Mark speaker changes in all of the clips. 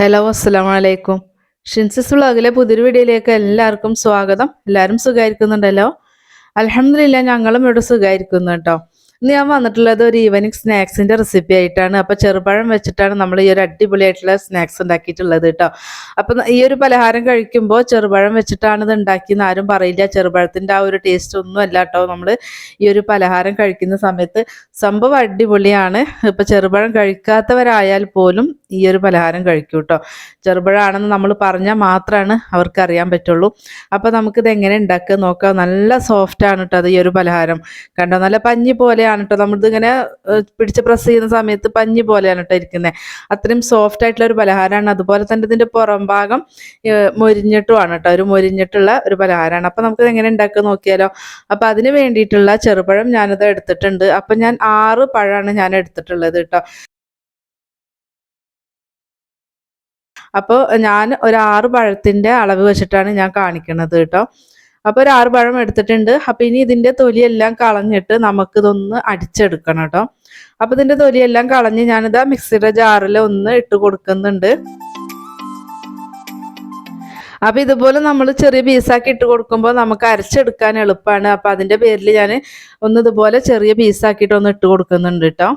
Speaker 1: Hello അസ്സലാമലൈക്കും. ഷിൻസിസ് വ്ളോഗിലെ പുതിയൊരു വീഡിയോയിലേക്ക് എല്ലാവർക്കും സ്വാഗതം. എല്ലാവരും സുഖമായിരിക്കുന്നുണ്ടല്ലോ അലഹമില്ല ഞങ്ങളും ഇവിടെ സുഖമായിരിക്കുന്നു കേട്ടോ. ഇന്ന് ഞാൻ വന്നിട്ടുള്ളത് ഒരു ഈവനിങ് സ്നാക്സിന്റെ റെസിപ്പി ആയിട്ടാണ്. അപ്പൊ ചെറുപഴം വെച്ചിട്ടാണ് നമ്മൾ ഈ ഒരു അടിപൊളിയായിട്ടുള്ള സ്നാക്സ് ഉണ്ടാക്കിയിട്ടുള്ളത് കേട്ടോ. അപ്പൊ ഈ ഒരു പലഹാരം കഴിക്കുമ്പോൾ ചെറുപഴം വെച്ചിട്ടാണ് ഇത് ഉണ്ടാക്കിയെന്ന് ആരും പറയില്ല. ചെറുപഴത്തിന്റെ ആ ഒരു ടേസ്റ്റ് ഒന്നും അല്ല കേട്ടോ. നമ്മൾ ഈ ഒരു പലഹാരം കഴിക്കുന്ന സമയത്ത് സംഭവം അടിപൊളിയാണ്. ഇപ്പൊ ചെറുപഴം കഴിക്കാത്തവരായാൽ പോലും ഈ ഒരു പലഹാരം കഴിക്കും കേട്ടോ. ചെറുപഴമാണെന്ന് നമ്മൾ പറഞ്ഞാൽ മാത്രമാണ് അവർക്ക് അറിയാൻ പറ്റുള്ളൂ. അപ്പോൾ നമുക്കിത് എങ്ങനെ ഉണ്ടാക്കുക നോക്കാം. നല്ല സോഫ്റ്റ് ആണ് കേട്ടോ അത് ഈ ഒരു പലഹാരം. കണ്ടോ? നല്ല പഞ്ഞി പോലെയാണ് കേട്ടോ നമ്മളിതിങ്ങനെ പിടിച്ച് പ്രസ് ചെയ്യുന്ന സമയത്ത് പഞ്ഞി പോലെയാണ് കേട്ടോ ഇരിക്കുന്നത് അത്രയും സോഫ്റ്റ് ആയിട്ടുള്ള ഒരു പലഹാരമാണ് അതുപോലെ തന്നെ ഇതിന്റെ പുറം ഭാഗം മൊരിഞ്ഞിട്ടുമാണ് കേട്ടോ ഒരു മൊരിഞ്ഞിട്ടുള്ള ഒരു പലഹാരമാണ് അപ്പം നമുക്കിത് എങ്ങനെ ഉണ്ടാക്കുക നോക്കിയാലോ? അപ്പം അതിന് വേണ്ടിയിട്ടുള്ള ചെറുപഴം ഞാനത് എടുത്തിട്ടുണ്ട്. അപ്പം ഞാൻ ആറ് പഴമാണ് ഞാൻ എടുത്തിട്ടുള്ളത് കേട്ടോ അപ്പോൾ ഞാൻ ഒരു ആറ് പഴത്തിന്റെ അളവ് വെച്ചിട്ടാണ് ഞാൻ കാണിക്കുന്നത് കേട്ടോ അപ്പോൾ ഒരു ആറ് പഴം എടുത്തിട്ടുണ്ട്. അപ്പോൾ ഇനി ഇതിന്റെ തൊലിയെല്ലാം കളഞ്ഞിട്ട് നമുക്ക് നമുക്കിതൊന്ന് അടിച്ചെടുക്കണം കേട്ടോ. അപ്പോൾ ഇതിന്റെ തൊലിയെല്ലാം കളഞ്ഞ് ഞാനിതാ മിക്സിയുടെ ജാറിൽ ഒന്ന് ഇട്ട് കൊടുക്കുന്നുണ്ട്. അപ്പൊ ഇതുപോലെ നമ്മൾ ചെറിയ പീസാക്കി ഇട്ട് കൊടുക്കുമ്പോൾ നമുക്ക് അരച്ചെടുക്കാൻ എളുപ്പമാണ്. അപ്പൊ അതിന്റെ പേരിൽ ഞാൻ ഒന്ന് ഇതുപോലെ ചെറിയ പീസാക്കിയിട്ട് ഒന്ന് ഇട്ട് കൊടുക്കുന്നുണ്ട് കേട്ടോ.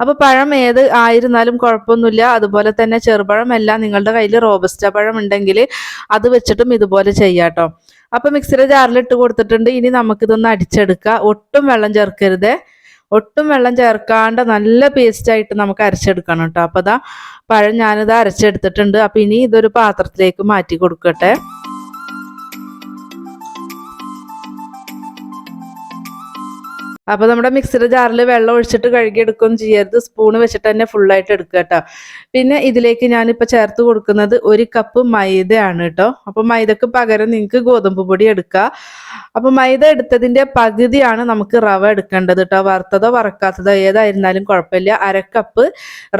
Speaker 1: അപ്പൊ പഴം ഏത് ആയിരുന്നാലും കുഴപ്പമൊന്നുമില്ല. അതുപോലെ തന്നെ ചെറുപഴം എല്ലാം നിങ്ങളുടെ കയ്യിൽ റോബസ്റ്റ പഴം ഉണ്ടെങ്കിൽ അത് വെച്ചിട്ടും ഇതുപോലെ ചെയ്യാം കേട്ടോ. അപ്പൊ മിക്സിയുടെ ജാറിലിട്ട് കൊടുത്തിട്ടുണ്ട്. ഇനി നമുക്കിതൊന്ന് അടിച്ചെടുക്കുക ഒട്ടും വെള്ളം ചേർക്കരുത്. ഒട്ടും വെള്ളം ചേർക്കാണ്ട് നല്ല പേസ്റ്റ് ആയിട്ട് നമുക്ക് അരച്ചെടുക്കണം കേട്ടോ. അപ്പൊ അതാ പഴം ഞാനിത് അരച്ചെടുത്തിട്ടുണ്ട്. അപ്പൊ ഇനി ഇതൊരു പാത്രത്തിലേക്ക് മാറ്റി കൊടുക്കട്ടെ. അപ്പൊ നമ്മുടെ മിക്സിയുടെ ജാറിൽ വെള്ളം ഒഴിച്ചിട്ട് കഴുകിയെടുക്കുകയും ചെയ്യരുത്. സ്പൂൺ വെച്ചിട്ട് തന്നെ ഫുള്ളായിട്ട് എടുക്കുക കേട്ടോ. പിന്നെ ഇതിലേക്ക് ഞാനിപ്പോൾ ചേർത്ത് കൊടുക്കുന്നത് ഒരു കപ്പ് മൈദയാണ് കേട്ടോ. അപ്പൊ മൈദക്ക് പകരം നിങ്ങൾക്ക് ഗോതമ്പ് പൊടി എടുക്കുക അപ്പൊ മൈദ എടുത്തതിന്റെ പകുതിയാണ് നമുക്ക് റവ എടുക്കേണ്ടത് കേട്ടോ. വറുത്തതോ വറക്കാത്തതോ ഏതായിരുന്നാലും കുഴപ്പമില്ല. അരക്കപ്പ് കപ്പ്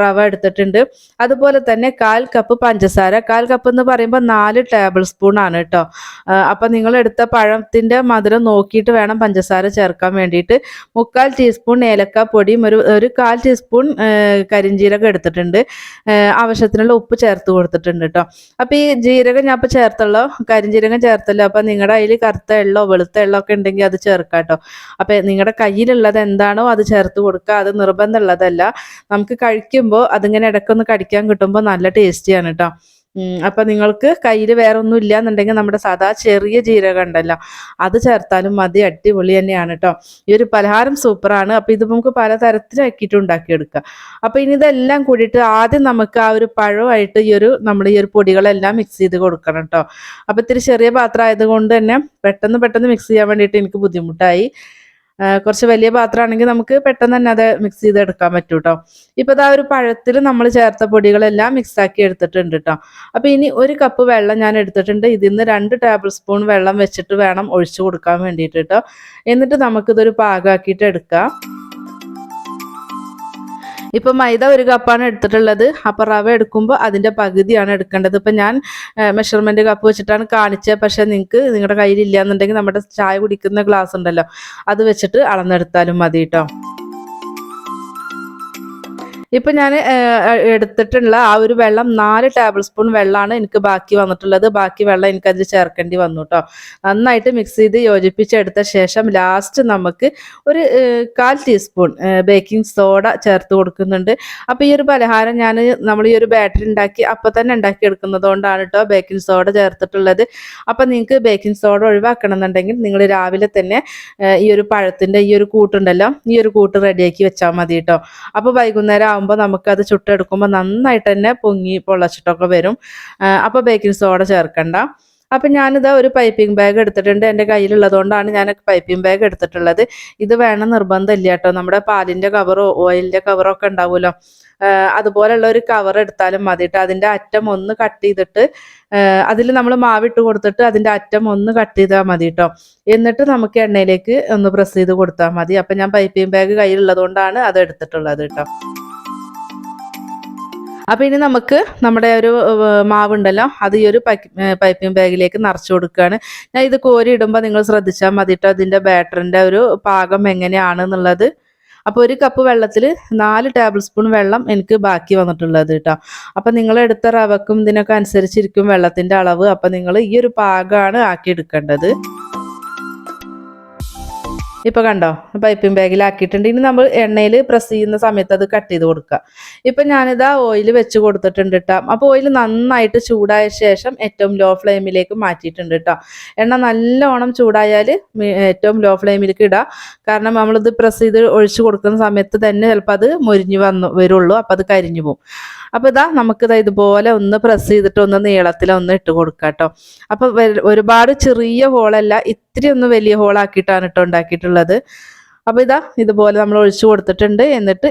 Speaker 1: റവ എടുത്തിട്ടുണ്ട്. അതുപോലെ തന്നെ കാൽ കപ്പ് പഞ്ചസാര. കാൽ കപ്പ് എന്ന് പറയുമ്പോൾ നാല് ടേബിൾ സ്പൂൺ ആണ് കേട്ടോ. അപ്പൊ നിങ്ങൾ എടുത്ത പഴത്തിന്റെ മധുരം നോക്കിയിട്ട് വേണം പഞ്ചസാര ചേർക്കാൻ വേണ്ടിയിട്ട്. മുക്കാൽ ടീസ്പൂൺ ഏലക്കാപ്പൊടിയും പൊടിയും ഒരു ഒരു കാൽ ടീസ്പൂൺ കരിഞ്ജീരകം എടുത്തിട്ടുണ്ട്. ആവശ്യത്തിനുള്ള ഉപ്പ് ചേർത്ത് കൊടുത്തിട്ടുണ്ട് കേട്ടോ അപ്പൊ ഈ ജീരകം ഞാൻ ഇപ്പൊ ചേർത്തല്ലോ കരിഞ്ജീരകം ചേർത്തല്ലോ. അപ്പൊ നിങ്ങളുടെ അതിൽ കറുത്ത എള്ളോ വെളുത്ത എള്ളോ ഒക്കെ ഉണ്ടെങ്കിൽ അത് ചേർക്കാം കേട്ടോ അപ്പൊ നിങ്ങളുടെ കയ്യിലുള്ളത് എന്താണോ അത് ചേർത്ത് കൊടുക്കുക അത് നിർബന്ധമുള്ളതല്ല. നമുക്ക് കഴിക്കുമ്പോൾ അതിങ്ങനെ ഇടയ്ക്കൊന്ന് കടിക്കാൻ കിട്ടുമ്പോൾ നല്ല ടേസ്റ്റിയാണ് കേട്ടോ അപ്പൊ നിങ്ങൾക്ക് കയ്യിൽ വേറെ ഒന്നും ഇല്ല എന്നുണ്ടെങ്കിൽ നമ്മുടെ സാധാ ചെറിയ ജീരകം ഉണ്ടല്ലോ അത് ചേർത്താലും മതി അടിപൊളി തന്നെയാണ് കേട്ടോ ഈ ഒരു പലഹാരം സൂപ്പറാണ് അപ്പൊ ഇത് നമുക്ക് പലതരത്തിലാക്കിയിട്ട് ഉണ്ടാക്കിയെടുക്കുക ഉണ്ടാക്കിയെടുക്കാം. അപ്പൊ ഇനി ഇതെല്ലാം കൂടിയിട്ട് ആദ്യം നമുക്ക് ആ ഒരു പഴമായിട്ട് ഈ ഒരു നമ്മൾ ഈ ഒരു പൊടികളെല്ലാം മിക്സ് ചെയ്ത് കൊടുക്കണം കേട്ടോ അപ്പൊ ഇത്തിരി ചെറിയ പാത്രം ആയതുകൊണ്ട് തന്നെ പെട്ടെന്ന് പെട്ടെന്ന് മിക്സ് ചെയ്യാൻ വേണ്ടിയിട്ട് എനിക്ക് ബുദ്ധിമുട്ടായി. കുറച്ച് വലിയ പാത്രമാണെങ്കിൽ നമുക്ക് പെട്ടെന്ന് തന്നെ അത് മിക്സ് ചെയ്തെടുക്കാൻ പറ്റും കേട്ടോ ഇപ്പൊ ആ ഒരു പഴത്തിൽ നമ്മൾ ചേർത്ത പൊടികളെല്ലാം മിക്സ് ആക്കി എടുത്തിട്ടുണ്ട് കേട്ടോ അപ്പൊ ഇനി ഒരു കപ്പ് വെള്ളം ഞാൻ എടുത്തിട്ടുണ്ട്. ഇതിൽ നിന്ന് രണ്ട് ടേബിൾ സ്പൂൺ വെള്ളം വെച്ചിട്ട് വേണം ഒഴിച്ചു കൊടുക്കാൻ വേണ്ടിയിട്ട് കേട്ടോ എന്നിട്ട് നമുക്കിതൊരു പാകമാക്കിയിട്ട് എടുക്കാം. ഇപ്പൊ മൈദ ഒരു കപ്പാണ് എടുത്തിട്ടുള്ളത്. അപ്പൊ റവ എടുക്കുമ്പോൾ അതിന്റെ പകുതിയാണ് എടുക്കേണ്ടത്. ഇപ്പൊ ഞാൻ മെഷർമെന്റ് കപ്പ് വെച്ചിട്ടാണ് കാണിച്ചത്. പക്ഷെ നിങ്ങൾക്ക് നിങ്ങളുടെ കയ്യിൽ ഇല്ല എന്നുണ്ടെങ്കിൽ നമ്മുടെ ചായ കുടിക്കുന്ന ഗ്ലാസ് ഉണ്ടല്ലോ അത് വെച്ചിട്ട് അളന്നെടുത്താലും മതി കേട്ടോ ഇപ്പൊ ഞാൻ എടുത്തിട്ടുള്ള ആ ഒരു വെള്ളം നാല് ടേബിൾ സ്പൂൺ വെള്ളമാണ് എനിക്ക് ബാക്കി വന്നിട്ടുള്ളത്. ബാക്കി വെള്ളം എനിക്ക് അതിൽ ചേർക്കേണ്ടി വന്നു കേട്ടോ നന്നായിട്ട് മിക്സ് ചെയ്ത് യോജിപ്പിച്ചെടുത്ത ശേഷം ലാസ്റ്റ് നമുക്ക് ഒരു കാൽ ടീസ്പൂൺ ബേക്കിംഗ് സോഡ ചേർത്ത് കൊടുക്കുന്നുണ്ട്. അപ്പോൾ ഈ ഒരു പലഹാരം ഞാൻ നമ്മൾ ഈ ഒരു ബാറ്ററി ഉണ്ടാക്കി അപ്പോൾ തന്നെ ഉണ്ടാക്കി എടുക്കുന്നത് കൊണ്ടാണ് കേട്ടോ ബേക്കിംഗ് സോഡ ചേർത്തിട്ടുള്ളത്. അപ്പോൾ നിങ്ങൾക്ക് ബേക്കിംഗ് സോഡ ഒഴിവാക്കണം എന്നുണ്ടെങ്കിൽ നിങ്ങൾ രാവിലെ തന്നെ ഈ ഒരു പഴത്തിന്റെ ഈ ഒരു കൂട്ടുണ്ടല്ലോ ഈ ഒരു കൂട്ട് റെഡിയാക്കി വെച്ചാൽ മതി കേട്ടോ അപ്പോൾ വൈകുന്നേരം ആകുമ്പോൾ നമുക്കത് ചുട്ടെടുക്കുമ്പോൾ നന്നായിട്ട് തന്നെ പൊങ്ങി പൊള്ളച്ചിട്ടൊക്കെ വരും. അപ്പോൾ ബേക്കിംഗ് സോഡ ചേർക്കണ്ട. അപ്പം ഞാനിത് ഒരു പൈപ്പിംഗ് ബാഗ് എടുത്തിട്ടുണ്ട്. എന്റെ കയ്യിലുള്ളതുകൊണ്ടാണ് ഞാൻ പൈപ്പിംഗ് ബാഗ് എടുത്തിട്ടുള്ളത്. ഇത് വേണം നിർബന്ധമില്ല കേട്ടോ. നമ്മുടെ പാലിന്റെ കവറോ ഓയിലിന്റെ കവറോ ഒക്കെ ഉണ്ടാവുമല്ലോ. അതുപോലെയുള്ള ഒരു കവർ എടുത്താലും മതി കേട്ടോ. അതിന്റെ അറ്റം ഒന്ന് കട്ട് ചെയ്തിട്ട് അതിൽ നമ്മൾ മാവിട്ട് കൊടുത്തിട്ട് അതിന്റെ അറ്റം ഒന്ന് കട്ട് ചെയ്താൽ മതി കേട്ടോ. എന്നിട്ട് നമുക്ക് എണ്ണയിലേക്ക് ഒന്ന് പ്രസ് ചെയ്ത് കൊടുത്താൽ മതി. അപ്പം ഞാൻ പൈപ്പിംഗ് ബാഗ് കയ്യിലുള്ളതുകൊണ്ടാണ് അത് എടുത്തിട്ടുള്ളത് കേട്ടോ. അപ്പൊ ഇനി നമുക്ക് നമ്മുടെ ഒരു മാവുണ്ടല്ലോ അത് ഈ ഒരു പൈപ്പിംഗ് ബാഗിലേക്ക് നിറച്ചു കൊടുക്കുകയാണ്. ഞാൻ ഇത് കോരി ഇടുമ്പോൾ നിങ്ങൾ ശ്രദ്ധിച്ചാൽ മതി കേട്ടോ ബാറ്ററിന്റെ ഒരു പാകം എങ്ങനെയാണ് എന്നുള്ളത് അപ്പോൾ ഒരു കപ്പ് വെള്ളത്തിൽ നാല് ടേബിൾ സ്പൂൺ വെള്ളം എനിക്ക് ബാക്കി വന്നിട്ടുള്ളത് കേട്ടോ അപ്പം നിങ്ങൾ എടുത്ത റവക്കും ഇതിനൊക്കെ അനുസരിച്ചിരിക്കും വെള്ളത്തിന്റെ അളവ്. അപ്പം നിങ്ങൾ ഈ ഒരു പാകമാണ് ആക്കി എടുക്കേണ്ടത് ഇപ്പൊ കണ്ടോ? പൈപ്പിംഗ് ബാഗിൽ ആക്കിയിട്ടുണ്ട് ഇനി നമ്മൾ എണ്ണയിൽ പ്രസ് ചെയ്യുന്ന സമയത്ത് അത് കട്ട് ചെയ്ത് കൊടുക്കുക. ഇപ്പൊ ഞാനിതാ ഓയിൽ വെച്ച് കൊടുത്തിട്ടുണ്ട് കേട്ടോ അപ്പോൾ ഓയിൽ നന്നായിട്ട് ചൂടായ ശേഷം ഏറ്റവും ലോ ഫ്ലെയിമിലേക്ക് മാറ്റിയിട്ടുണ്ട് കേട്ടോ എണ്ണ നല്ലോണം ചൂടായാൽ ഏറ്റവും ലോ ഫ്ലെയിമിലേക്ക് ഇടാം. കാരണം നമ്മളിത് പ്രസ് ചെയ്ത് ഒഴിച്ചു കൊടുക്കുന്ന സമയത്ത് തന്നെ ചിലപ്പോൾ അത് മുരിഞ്ഞു വന്നു വരുള്ളൂ. അപ്പോൾ അത് കരിഞ്ഞു പോകും അപ്പോൾ ഇതാ നമുക്കിതാ ഇതുപോലെ ഒന്ന് പ്രസ് ചെയ്തിട്ട് ഒന്ന് നീളത്തിൽ ഒന്ന് ഇട്ട് കൊടുക്കാം കേട്ടോ അപ്പോൾ ഒരുപാട് ചെറിയ ഹോളല്ല ഇത്തിരി ഒന്ന് വലിയ ഹോളാക്കിയിട്ടാണ് കേട്ടോ ഉണ്ടാക്കിയിട്ടുള്ളത്. അപ്പോൾ ഇതാ ഇതുപോലെ നമ്മൾ ഒഴിച്ചു കൊടുത്തിട്ടുണ്ട്. എന്നിട്ട്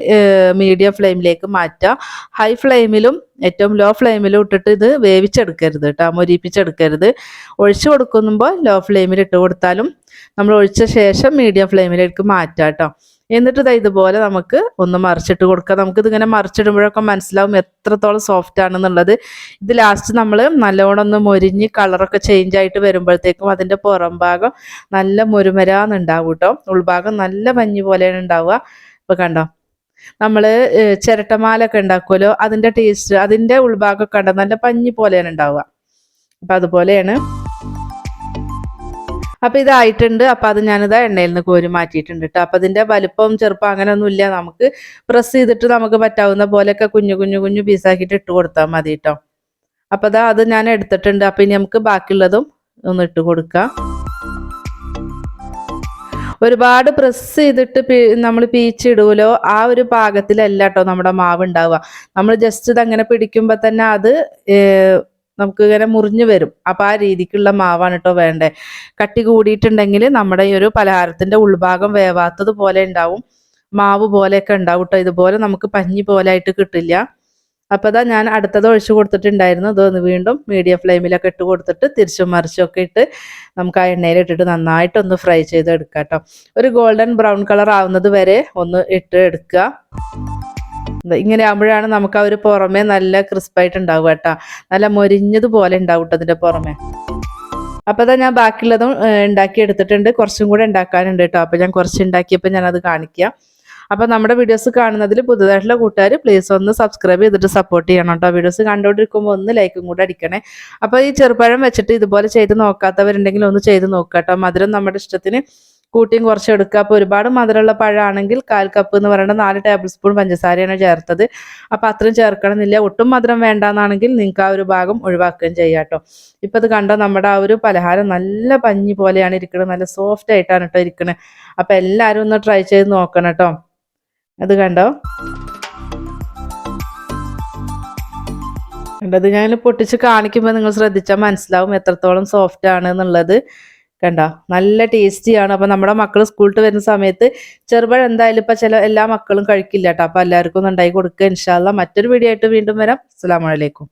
Speaker 1: മീഡിയം ഫ്ലെയിമിലേക്ക് മാറ്റുക ഹൈ ഫ്ലെയിമിലും ഏറ്റവും ലോ ഫ്ലെയിമിലും ഇട്ടിട്ട് ഇത് വേവിച്ചെടുക്കരുത് കേട്ടോ മൊരിപ്പിച്ചെടുക്കരുത്. ഒഴിച്ചു കൊടുക്കുമ്പോൾ ലോ ഫ്ലെയിമിൽ ഇട്ട് കൊടുത്താലും നമ്മൾ ഒഴിച്ച ശേഷം മീഡിയം ഫ്ലെയിമിലേക്ക് മാറ്റാം കേട്ടോ എന്നിട്ട് ഇതാ ഇതുപോലെ നമുക്ക് ഒന്ന് മറിച്ചിട്ട് കൊടുക്കുക നമുക്കിത് ഇങ്ങനെ മറിച്ചിടുമ്പോഴൊക്കെ മനസ്സിലാവും എത്രത്തോളം സോഫ്റ്റ് ആണെന്നുള്ളത്. ഇത് ലാസ്റ്റ് നമ്മൾ നല്ലോണം ഒന്ന് മൊരിഞ്ഞ് കളറൊക്കെ ചേഞ്ച് ആയിട്ട് വരുമ്പോഴത്തേക്കും അതിന്റെ പുറം ഭാഗം നല്ല മുരുമരാന്നുണ്ടാവും കേട്ടോ ഉൾഭാഗം നല്ല മഞ്ഞ് പോലെയാണ് ഉണ്ടാവുക. ഇപ്പൊ കണ്ടോ? നമ്മൾ ചിരട്ടമാലൊക്കെ ഉണ്ടാക്കുമല്ലോ അതിന്റെ ടേസ്റ്റ് അതിന്റെ ഉൾഭാഗമൊക്കെ കണ്ടോ? നല്ല പഞ്ഞി പോലെയാണ് ഉണ്ടാവുക. അപ്പം അതുപോലെയാണ് അപ്പം ഇതായിട്ടുണ്ട്. അപ്പം അത് ഞാനിതാ എണ്ണയിൽ നിന്ന് കോരി മാറ്റിയിട്ടുണ്ട് കേട്ടോ അപ്പം അതിന്റെ വലുപ്പം ചെറുപ്പം അങ്ങനെയൊന്നുമില്ല നമുക്ക് പ്രസ് ചെയ്തിട്ട് നമുക്ക് പറ്റാവുന്ന പോലെയൊക്കെ കുഞ്ഞു കുഞ്ഞു കുഞ്ഞു പീസാക്കിയിട്ട് ഇട്ട് കൊടുത്താൽ മതി കേട്ടോ അപ്പം അതാ അത് ഞാൻ എടുത്തിട്ടുണ്ട്. അപ്പം ഇനി നമുക്ക് ബാക്കിയുള്ളതും ഒന്ന് ഇട്ട് കൊടുക്കാം. ഒരുപാട് പ്രസ് ചെയ്തിട്ട് നമ്മൾ പീച്ചിടുമല്ലോ ആ ഒരു പാകത്തിലല്ല കേട്ടോ നമ്മുടെ മാവ് ഉണ്ടാവുക. നമ്മൾ ജസ്റ്റ് ഇത് അങ്ങനെ പിടിക്കുമ്പോൾ തന്നെ അത് നമുക്ക് ഇങ്ങനെ മുറിഞ്ഞു വരും. അപ്പോൾ ആ രീതിക്കുള്ള മാവാണ് കേട്ടോ വേണ്ടത് കട്ടി കൂടിയിട്ടുണ്ടെങ്കിൽ നമ്മുടെ ഈ ഒരു പലഹാരത്തിന്റെ ഉൾഭാഗം വേവാത്തത് പോലെ ഉണ്ടാവും. മാവ് പോലെയൊക്കെ ഉണ്ടാവും കേട്ടോ ഇതുപോലെ നമുക്ക് പഞ്ഞി പോലെ ആയിട്ട് കിട്ടില്ല. അപ്പോൾ അതാ ഞാൻ അടുത്തത് ഒഴിച്ചു കൊടുത്തിട്ടുണ്ടായിരുന്നു. ഇതൊന്ന് വീണ്ടും മീഡിയം ഫ്ലെയിമിലൊക്കെ ഇട്ട് കൊടുത്തിട്ട് തിരിച്ചും മറിച്ചും ഒക്കെ ഇട്ട് നമുക്ക് ആ എണ്ണയിൽ ഇട്ടിട്ട് നന്നായിട്ടൊന്ന് ഫ്രൈ ചെയ്ത് എടുക്കാം കേട്ടോ ഒരു ഗോൾഡൻ ബ്രൗൺ കളർ ആവുന്നത് വരെ ഒന്ന് ഇട്ട് എടുക്കുക. ഇങ്ങനെ ആകുമ്പോഴാണ് നമുക്ക് ആ ഒരു പുറമെ നല്ല ക്രിസ്പായിട്ട് ഉണ്ടാവുക കേട്ടോ. നല്ല മൊരിഞ്ഞതുപോലെ ഉണ്ടാവും കേട്ടോ അതിന്റെ പുറമെ. അപ്പോൾ അതാ ഞാൻ ബാക്കിയുള്ളതും ഉണ്ടാക്കി എടുത്തിട്ടുണ്ട്. കുറച്ചും കൂടെ ഉണ്ടാക്കാനുണ്ട് കേട്ടോ അപ്പോൾ ഞാൻ കുറച്ച് ഉണ്ടാക്കിയപ്പോൾ ഞാനത് കാണിക്കാം. അപ്പോൾ നമ്മുടെ വീഡിയോസ് കാണുന്നതിൽ പുതുതായിട്ടുള്ള കൂട്ടുകാർ പ്ലീസ് ഒന്ന് സബ്സ്ക്രൈബ് ചെയ്തിട്ട് സപ്പോർട്ട് ചെയ്യണം കേട്ടോ വീഡിയോസ് കണ്ടുകൊണ്ടിരിക്കുമ്പോൾ ഒന്ന് ലൈക്കും കൂടെ അടിക്കണേ. അപ്പോൾ ഈ ചെറുപ്പഴം വെച്ചിട്ട് ഇതുപോലെ ചെയ്ത് നോക്കാത്തവരുണ്ടെങ്കിൽ ഒന്ന് ചെയ്ത് നോക്കാം കേട്ടോ മധുരം നമ്മുടെ ഇഷ്ടത്തിന് കൂട്ടിയും കുറച്ച് എടുക്കുക. അപ്പോൾ ഒരുപാട് മധുരമുള്ള പഴമാണെങ്കിൽ കാൽ കപ്പ് എന്ന് പറയുന്നത് നാല് ടേബിൾ സ്പൂൺ പഞ്ചസാരയാണ് ചേർത്തത്. അപ്പോൾ അത്രയും ചേർക്കണമെന്നില്ല. ഒട്ടും മധുരം വേണ്ടാന്നാണെങ്കിൽ നിങ്ങൾക്ക് ആ ഒരു ഭാഗം ഒഴിവാക്കുകയും ചെയ്യാം കേട്ടോ. ഇപ്പം അത് കണ്ടോ നമ്മുടെ ആ ഒരു പലഹാരം നല്ല പഞ്ഞി പോലെയാണ് ഇരിക്കുന്നത് നല്ല സോഫ്റ്റ് ആയിട്ടാണ് കേട്ടോ ഇരിക്കുന്നത് അപ്പോൾ എല്ലാവരും ഒന്ന് ട്രൈ ചെയ്ത് നോക്കണം കേട്ടോ. അത് കണ്ടോ? കണ്ടത് ഞാൻ പൊട്ടിച്ച് കാണിക്കുമ്പോൾ നിങ്ങൾ ശ്രദ്ധിച്ചാൽ മനസ്സിലാവും എത്രത്തോളം സോഫ്റ്റ് ആണ് എന്നുള്ളത്. കണ്ടോ? നല്ല ടേസ്റ്റിയാണ് അപ്പോൾ നമ്മുടെ മക്കൾ സ്കൂളിൽ വരുന്ന സമയത്ത് ചെറുപഴം എന്തായാലും ഇപ്പം ചില എല്ലാ മക്കളും കഴിക്കില്ല കേട്ടോ അപ്പോൾ എല്ലാവർക്കും ഉണ്ടായി കൊടുക്കുക ഇൻഷാല്ല മറ്റൊരു വീഡിയോ ആയിട്ട് വീണ്ടും വരാം. അസ്സാം വലൈക്കും